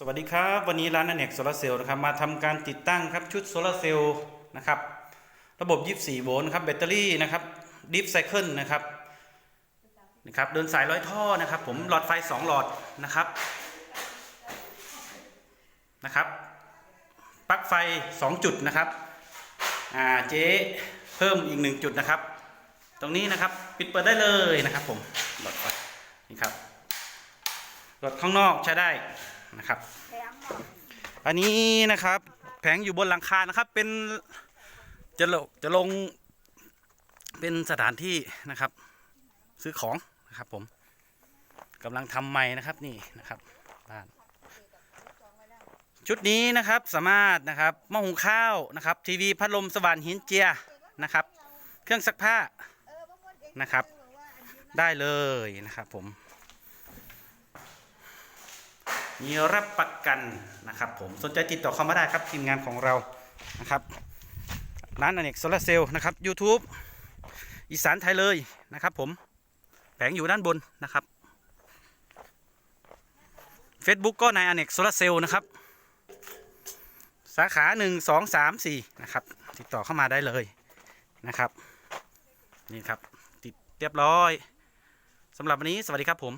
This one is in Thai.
สวัสดีครับ วันนี้ร้านอเนกโซลาร์เซลล์นะครับมาทำการติดตั้งครับชุดโซลาร์เซลล์นะครับระบบ 24 โวลต์ครับแบตเตอรี่นะครับดิฟไซเคิลนะครับนะครับเดินสายร้อยท่อนะครับ ผมหลอดไฟ 2 หลอดนะครับนะครับปลั๊กไฟ 2 จุดนะครับอ่าเจ๊เพิ่มอีก 1 จุดนะครับ ตรงนี้นะครับปิดเปิดได้เลยนะครับผมหลอดไฟนี่ครับหลอดข้างนอกใช้ได้ นะครับแพงเหรออันนี้นะครับแผงอยู่บนหลังคานะครับเป็นจะลงจะลงเป็นสถานที่นะครับ ซื้อของนะครับผมกำลังทำใหม่นะครับนี่นะครับบ้านชุดนี้นะครับสามารถนะครับหม้อหุงข้าวนะครับ ทีวีพัดลมสว่านหินเจียนะครับ เครื่องซักผ้าเออบางคนเองนะครับบอกว่าอันนี้นะได้เลยนะครับผม มีรับประกันนะครับผมสนใจติดต่อเข้ามาได้ครับทีมงานของเรานะครับร้านอเนกโซลาเซลล์นะครับ YouTube อีสานไทยเลยนะครับผมแผงอยู่ด้านบนนะครับ Facebook ก็นายอเนกโซลาเซลล์นะครับ สาขา 1 2 3 4 นะครับ ติดต่อเข้ามาได้เลยนะครับ นี่ครับ ติดเรียบร้อยสำหรับวันนี้สวัสดีครับผม